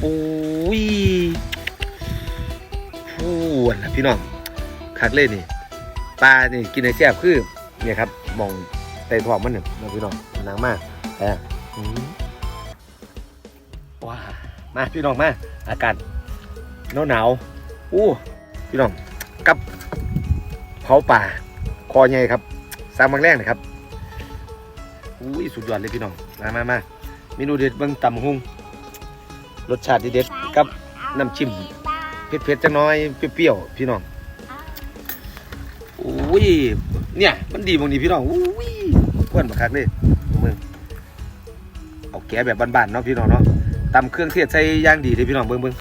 โอ้ยพูดนะพี่น้องคักเลยนี่ปลานี่กินในแซ่บคือเนี่ยครับมองไตทองมันเนี่ยนะพี่น้องหนังมากแต่อืมว้ามาพี่น้องมาอากาศหนาวหนาวอู้พี่น้องกับเผาป่าคอใหญ่ครับสามมังแรงนะครับอุ้ยสุดยอดเลยพี่น้องมามามาเมนูเด็ดเบิ่งตำหุง รสชาติเด็ดกับน้ำจิ้มเผ็ดๆจังน้อยเปรี้ยวๆพี่น้องอุ้ยเนี่ย มันดีบางทีพี่น้องอุ้ยควนบักคักเลยมึงเอาแกะแบบบ้านๆเนาะพี่น้องเนาะตำเครื่องเทศใส่ย่างดีเลยพี่น้องเบิ่งเบิ่ง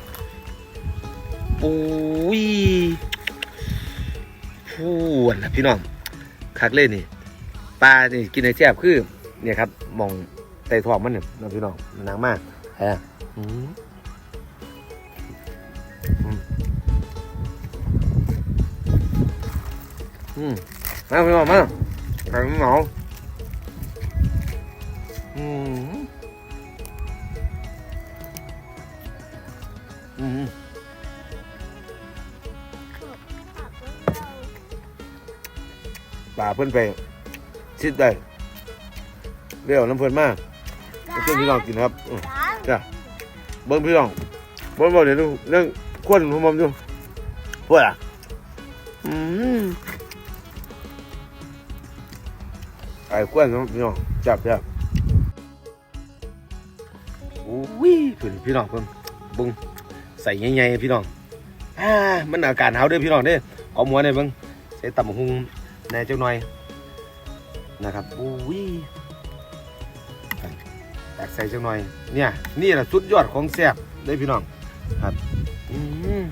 อุ้ยพูดนะพี่น้องคักเลยนี่ปลานี่กินในแซ่บคือเนี่ยครับมองไตทองมันเนี่ยนะพี่น้องมันหนังมาก แฮะอืมอืมมาพี่น้องมาไข่เหงาอืมอืมป่าเพิ่นไปชิดได้เรียวน้ำเพิ่นมากเพื่อนพี่น้องกินครับ เบิ้งพี่น้องเบิ้งบอกเดี๋ยวดูเรื่องควนผมมดูพวกอะอืมไอ้กล้วยเนาะพี่น้องจับจับโอ้ยเพิ่นพี่น้องเพิ่นเบึงใส่ใหญ่ๆพี่น้องอ่ามันอากาศหนาวเด้อพี่น้องเด้อขอหมัวหน่อยเบิ่งใส่ตำบักหุงแหน่จักหน่อยนะครับโอ้ย ตักใส่จักหน่อย เนี่ย นี่แหละสุดยอดของแซ่บเด้พี่น้องครับอืม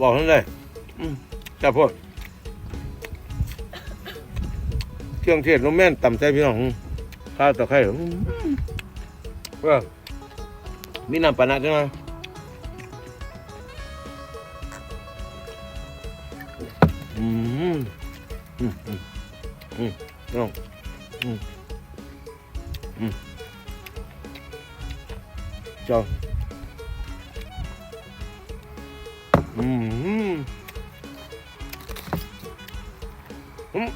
บอกนั่นเลยอืมจับพวกเครื่องเทศน้ำแม่นต่ำใจพี่น้องข้าวตะไคร้อืมเพื่อมีน้ำปานะจังนะอืมอืมอืมน้องอืมอืมเจ้า อืมอืม